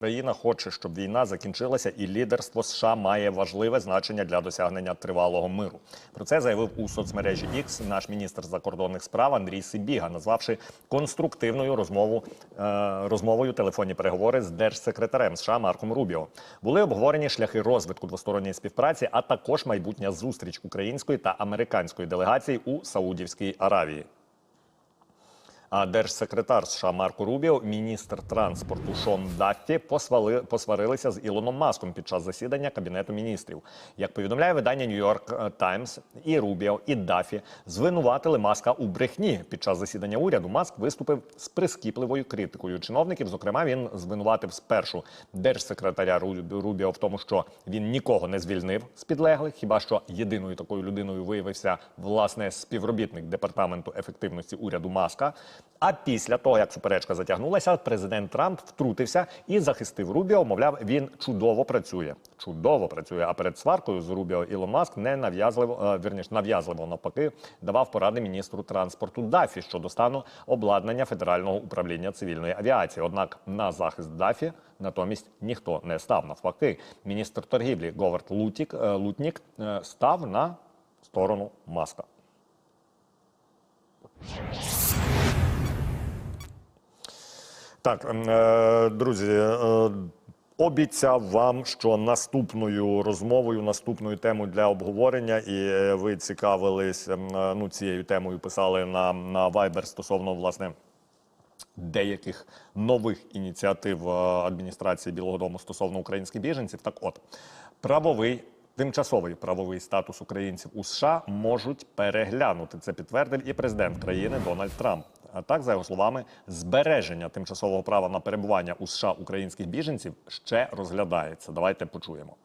Україна хоче, щоб війна закінчилася, і лідерство США має важливе значення для досягнення тривалого миру. Про це заявив у соцмережі X наш міністр закордонних справ Андрій Сибіга, назвавши конструктивною розмову е, розмовою телефонні переговори з держсекретарем США Марком Рубіо. Були обговорені шляхи розвитку двосторонньої співпраці, а також майбутня зустріч української та американської делегацій у Саудівській Аравії. А держсекретар США Марко Рубіо, міністр транспорту Шон Даффі посвали, посварилися з Ілоном Маском під час засідання кабінету міністрів. Як повідомляє видання Нью-Йорк Таймс, і Рубіо, і Даффі звинуватили Маска у брехні. Під час засідання уряду Маск виступив з прискіпливою критикою чиновників. Зокрема, він звинуватив спершу держсекретаря Ру- Рубіо в тому, що він нікого не звільнив з підлеглих. Хіба що єдиною такою людиною виявився власне співробітник департаменту ефективності уряду Маска. А після того, як суперечка затягнулася, президент Трамп втрутився і захистив Рубіо. Мовляв, він чудово працює. Чудово працює. А перед сваркою з Рубіо Ілон Маск не нав'язливо, е, вірніше, нав'язливо навпаки, давав поради міністру транспорту Дафі щодо стану обладнання федерального управління цивільної авіації. Однак на захист Дафі натомість ніхто не став. Навпаки, міністр торгівлі Говард Лутік, е, Лутнік е, став на сторону Маска. Так, е, друзі, е, обіцяв вам, що наступною розмовою, наступною темою для обговорення, і е, ви цікавились е, ну, цією темою, писали на, на Viber стосовно власне. Деяких нових ініціатив адміністрації Білого Дому стосовно українських біженців. Так, от правовий тимчасовий правовий статус українців у США можуть переглянути. Це підтвердив і президент країни Дональд Трамп. А так, за його словами, збереження тимчасового права на перебування у США українських біженців ще розглядається. Давайте почуємо.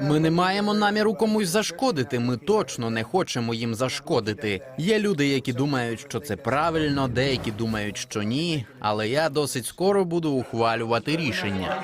Ми не маємо наміру комусь зашкодити. Ми точно не хочемо їм зашкодити. Є люди, які думають, що це правильно, деякі думають, що ні. Але я досить скоро буду ухвалювати рішення.